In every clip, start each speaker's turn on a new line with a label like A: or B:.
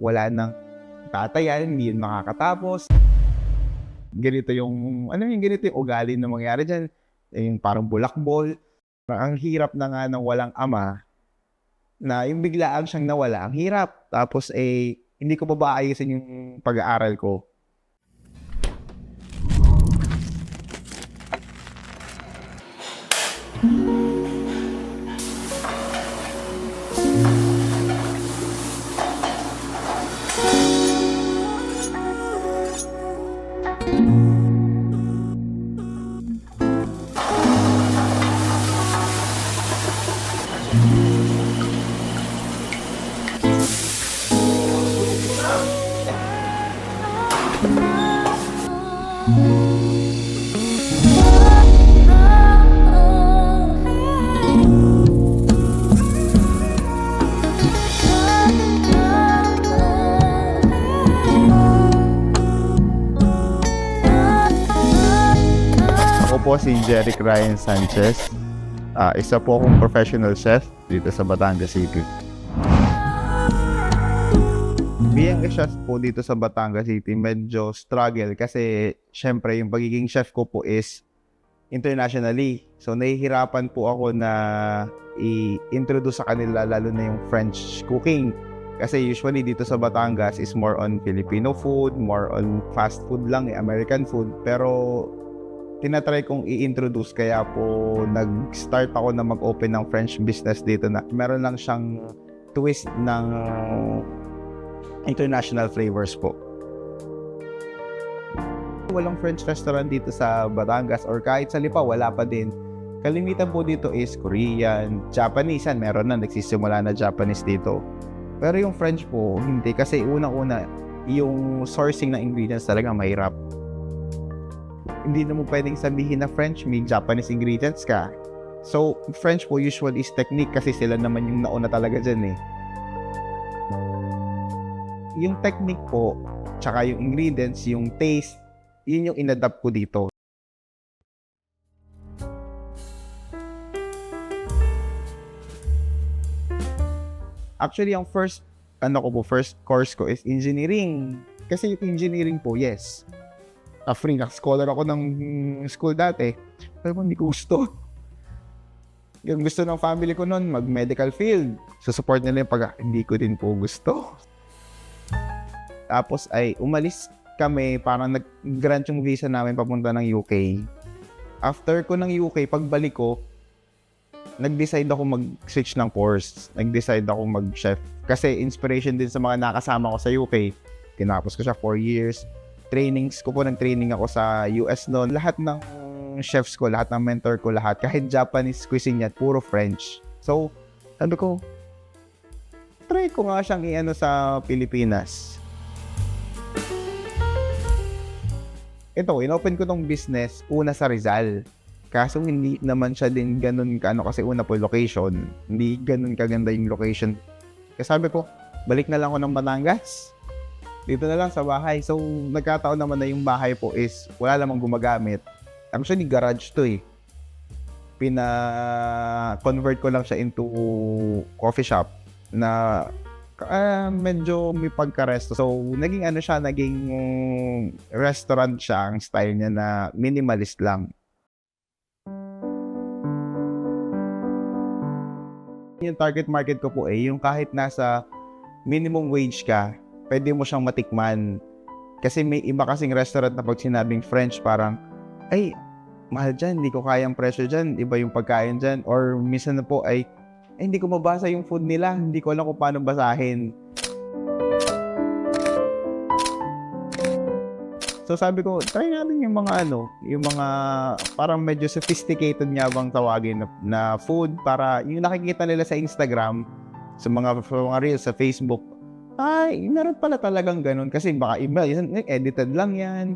A: wala nang tatayan, hindi yun makakatapos. Ganito yung, ano yung ganito yung ugali na mangyari dyan. Eh, Yung parang bulakbol. Ang hirap na nga ng walang ama na yung biglaan siyang nawala. Ang hirap. Tapos eh, hindi ko pa ba ayusin yung pag-aaral ko. Po si Jeric Ryan Sanchez. Ah, isa po akong professional chef dito sa Batangas City. Being a chef po dito sa Batangas City, medyo struggle kasi syempre yung pagiging chef ko po is internationally. So nahihirapan po ako na i-introduce sa kanila lalo na yung French cooking. Kasi usually dito sa Batangas is more on Filipino food, more on fast food lang, eh, American food. Pero tinatry kong i-introduce kaya po nag-start ako na mag-open ng French business dito na meron lang siyang twist ng international flavors po. Walang French restaurant dito sa Batangas or kahit sa Lipa, wala pa din. Kalimitan po dito is Korean, Japanese, yan, meron na, nagsisimula na Japanese dito. Pero yung French po, hindi. Kasi unang-una, yung sourcing ng ingredients talaga mahirap hindi na mo pwedeng sabihin na French, may Japanese ingredients ka. So, French po usually is technique kasi sila naman yung nauna talaga dyan eh. Yung technique po, tsaka yung ingredients, yung taste, yun yung inadapt ko dito. Actually, ang first, ano ko po, first course ko is engineering. Kasi yung engineering po, yes, a free na scholar ako ng school dati. Pero hindi ko gusto. Yung gusto ng family ko noon, mag-medical field. So, support nila yung pag hindi ko din po gusto. Tapos ay umalis kami, parang nag-grant yung visa namin papunta ng UK. After ko ng UK, pagbalik ko, nag-decide ako mag-switch ng course. Nag-decide ako mag-chef. Kasi inspiration din sa mga nakasama ko sa UK. Tinapos ko siya 4 years trainings ko po, nag-training ako sa US noon. Lahat ng chefs ko, lahat ng mentor ko, lahat, kahit Japanese cuisine yan, puro French. So, sabi ko, try ko nga siyang i-ano sa Pilipinas. Ito, inopen ko tong business una sa Rizal. Kaso hindi naman siya din ganun ka ano kasi una po location. Hindi ganun kaganda yung location. Kaya sabi ko, balik na lang ako ng Batangas dito na lang sa bahay. So, nagkataon naman na yung bahay po is wala namang gumagamit. Actually, garage to eh. Pina-convert ko lang siya into coffee shop na uh, medyo may pagka-resto. So, naging ano siya, naging restaurant siya. Ang style niya na minimalist lang. Yung target market ko po eh, yung kahit nasa minimum wage ka, pwede mo siyang matikman. Kasi may iba kasing restaurant na pag sinabing French, parang, ay, mahal dyan, hindi ko kayang presyo dyan, iba yung pagkain dyan. Or minsan na po ay, ay, hindi ko mabasa yung food nila, hindi ko alam kung paano basahin. So sabi ko, try natin yung mga ano, yung mga parang medyo sophisticated nga bang tawagin na, na food para yung nakikita nila sa Instagram, sa mga, sa mga reels sa Facebook, ay, meron pala talagang ganun. Kasi baka iba, edited lang yan.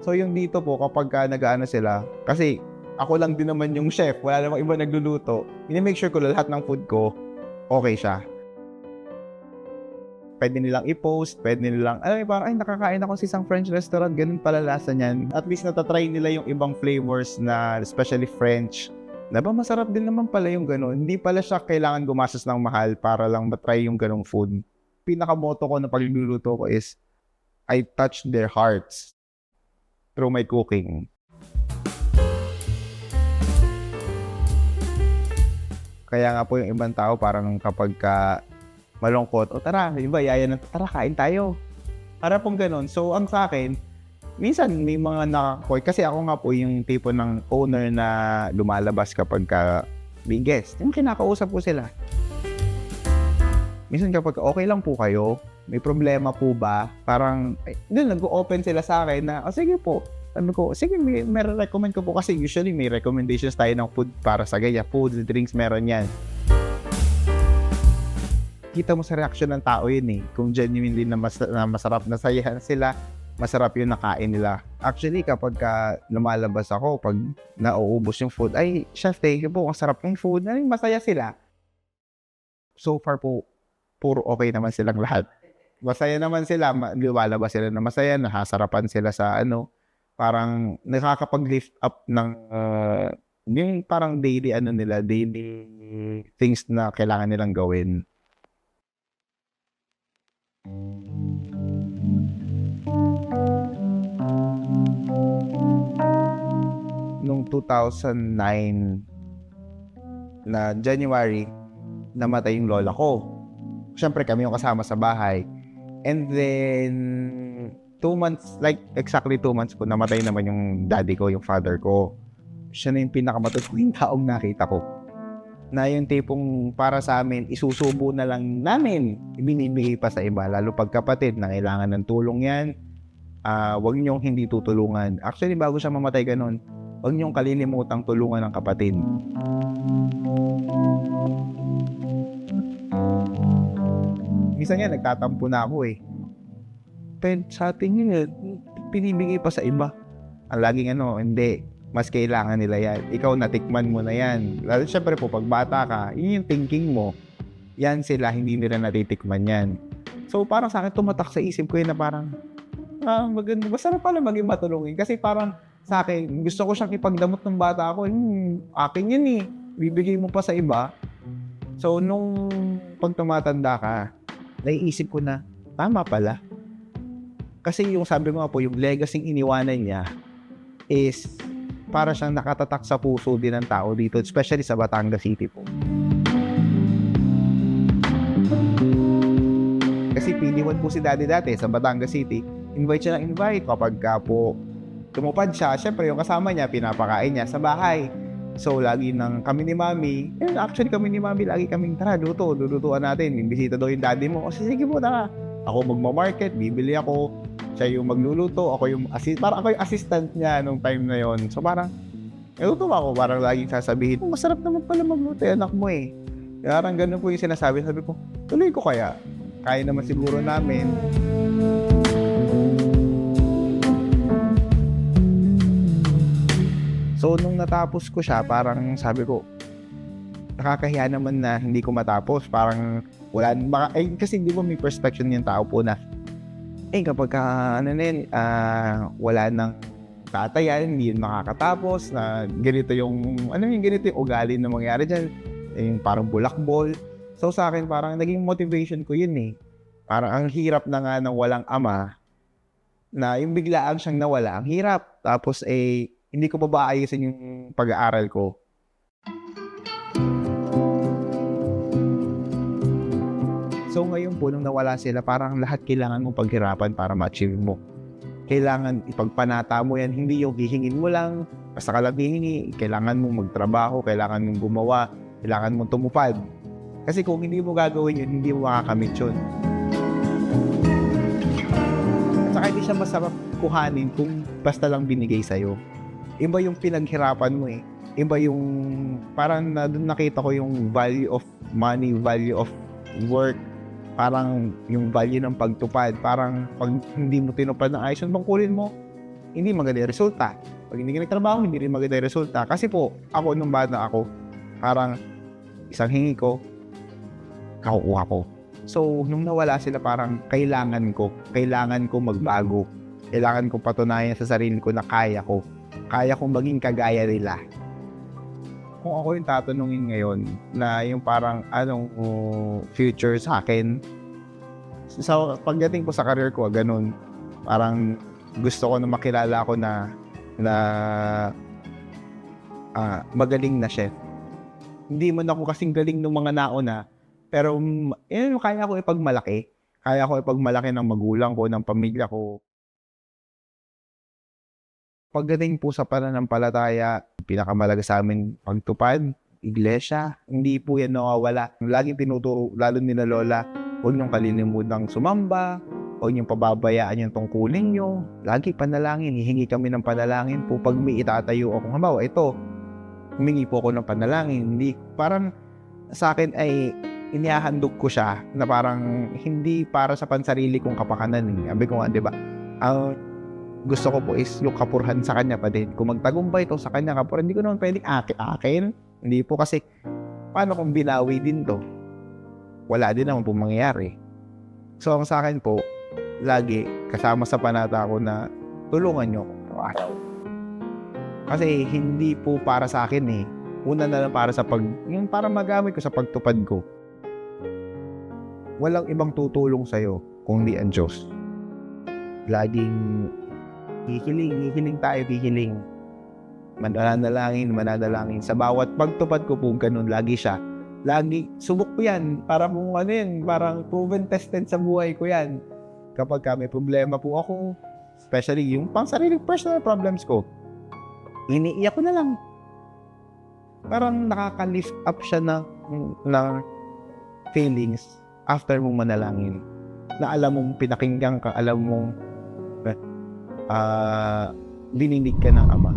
A: So yung dito po, kapag ka nag-ano sila, kasi ako lang din naman yung chef, wala namang iba nagluluto, ini-make sure ko lahat ng food ko, okay siya. Pwede nilang i-post, pwede nilang, ay, parang, ay, nakakain ako sa isang French restaurant, ganun pala lasa niyan. At least natatry nila yung ibang flavors na, especially French, na ba masarap din naman pala yung ganun. Hindi pala siya kailangan gumastos ng mahal para lang matry yung ganung food. Pinakamoto ko na pagluluto ko is I touch their hearts through my cooking. Kaya nga po yung ibang tao parang kapag ka malungkot, o tara, iba, yaya na, tara, kain tayo. Para pong ganun. So, ang sa akin, minsan may mga nakakoy. Kasi ako nga po yung tipo ng owner na lumalabas kapag ka may guest. Yung kinakausap ko sila. Minsan kapag okay lang po kayo, may problema po ba? Parang, ay, doon nag-open sila sa akin na, oh, sige po, ano ko, sige, may, may recommend ko po kasi usually may recommendations tayo ng food para sa gaya. Food, drinks, meron yan. Kita mo sa reaction ng tao yun eh. Kung genuinely na, mas, na masarap na sayahan sila, masarap yung nakain nila. Actually, kapag ka lumalabas ako, pag nauubos yung food, ay, chef, thank you po, ang sarap ng food. Ay, masaya sila. So far po, puro okay naman silang lahat. Masaya naman sila, lumalabas sila na masaya, nahasarapan sila sa ano, parang nakakapag-lift up ng uh, yung parang daily ano nila, daily things na kailangan nilang gawin. Nung 2009 na January, namatay yung lola ko. Siyempre kami yung kasama sa bahay. And then, two months, like exactly two months po, namatay naman yung daddy ko, yung father ko. Siya na yung pinakamatutuwing taong nakita ko. Na yung tipong para sa amin, isusubo na lang namin, ibinibigay pa sa iba. Lalo pag kapatid na kailangan ng tulong yan, ah wag niyong hindi tutulungan. Actually, bago siya mamatay ganun, wag niyong kalilimutang tulungan ng kapatid. Minsan nga, nagtatampo na ako eh. Pero sa atin yun, pinibigay pa sa iba. Ang laging ano, hindi, mas kailangan nila yan. Ikaw natikman mo na yan. Lalo syempre po, pag bata ka, yun yung thinking mo. Yan sila, hindi nila natitikman yan. So parang sa akin, tumatak sa isip ko yun na parang, ah, maganda. Masarap pala maging matulungin. Kasi parang sa akin, gusto ko siyang ipagdamot ng bata ako. Hmm, akin yun eh. Bibigay mo pa sa iba. So, nung pag tumatanda ka, naiisip ko na, tama pala. Kasi yung sabi ko nga po, yung legacy iniwanan niya is para siyang nakatatak sa puso din ng tao dito, especially sa Batangas City po. Kasi PD1 po si daddy dati sa Batangas City. Invite siya ng invite kapag ka po tumupad siya. Siyempre, yung kasama niya, pinapakain niya sa bahay. So, lagi nang kami ni Mami, eh, actually kami ni Mami, lagi kaming, tara, luto, lulutuan natin. Bimbisita daw yung daddy mo. O, sige po, tara. Ako magmamarket, bibili ako. Siya yung magluluto, ako yung assist, parang ako yung assistant niya nung time na yon. So, parang, natutuwa ako, parang laging sasabihin, oh, masarap naman pala magluto, eh, anak mo eh. Parang ganun po yung sinasabi. Sabi ko, tuloy ko kaya. Kaya naman siguro namin. So, nung natapos ko siya, parang sabi ko, nakakahiya naman na hindi ko matapos. Parang wala, baka, eh, kasi di ba may perspective yung tao po na, eh, kapag ka, ano na yun, ah, wala nang tatayan, hindi yun makakatapos, na ganito yung, ano yung ganito yung ugali na mangyari dyan, eh, yung parang bulakbol. So, sa akin, parang naging motivation ko yun eh. Parang ang hirap na nga ng walang ama, na yung biglaan siyang nawala, ang hirap. Tapos, eh, hindi ko pa ba ayusin yung pag-aaral ko. So ngayon po, nung nawala sila, parang lahat kailangan mong paghirapan para ma-achieve mo. Kailangan ipagpanata mo yan, hindi yung hihingin mo lang, basta ka lang hihingi, kailangan mong magtrabaho, kailangan mong gumawa, kailangan mong tumupad. Kasi kung hindi mo gagawin yun, hindi mo makakamit yun. At saka hindi siya masarap kuhanin kung basta lang binigay sa'yo iba yung pinaghirapan mo eh. Iba yung, parang na, doon nakita ko yung value of money, value of work, parang yung value ng pagtupad. Parang pag hindi mo tinupad ng ayos yung tungkulin mo, hindi maganda yung resulta. Pag hindi ka nagtrabaho, hindi rin maganda yung resulta. Kasi po, ako nung bata ako, parang isang hingi ko, kakukuha ko. So, nung nawala sila, parang kailangan ko, kailangan ko magbago. Kailangan ko patunayan sa sarili ko na kaya ko kaya kong maging kagaya nila. Kung ako yung tatanungin ngayon na yung parang anong uh, future sa akin, So, pagdating ko sa career ko, ganun. Parang gusto ko na makilala ko na na ah, magaling na chef. Hindi man ako kasing galing ng mga nauna, pero yun, kaya ko ipagmalaki. Kaya ko ipagmalaki ng magulang ko, ng pamilya ko. Pagdating po sa pananampalataya, pinakamalaga sa amin pagtupad, iglesia, hindi po yan nawawala. Laging tinuturo, lalo nila lola, huwag niyong kalilimutang sumamba, huwag niyong pababayaan yung tungkulin niyo. Lagi panalangin, hihingi kami ng panalangin po pag may itatayo ako. Halimbawa, ito, humingi po ako ng panalangin. Hindi, parang sa akin ay inihahandog ko siya na parang hindi para sa pansarili kong kapakanan. Sabi ko nga, di ba, ang gusto ko po is yung kapurhan sa kanya pa din. Kung magtagumpay ito sa kanya kapurhan, hindi ko naman pwedeng akin-akin. Hindi po kasi, paano kung binawi din to? Wala din naman po mangyayari. So, ang sa akin po, lagi kasama sa panata ko na tulungan nyo ako. Kasi hindi po para sa akin eh. Una na lang para sa pag, yung para magamit ko sa pagtupad ko. Walang ibang tutulong sa'yo kung di ang Diyos. Laging hihiling, hihiling tayo, hihiling. Mananalangin, mananalangin. Sa bawat pagtupad ko po, ganun, lagi siya. Lagi, subok ko yan. Para kung ano yan, parang proven tested sa buhay ko yan. Kapag ka may problema po ako, especially yung pang sariling personal problems ko, iniiyak ko na lang. Parang nakaka-lift up siya na, na feelings after mong manalangin. Na alam mong pinakinggan ka, alam mong ah dininig ka ng Ama.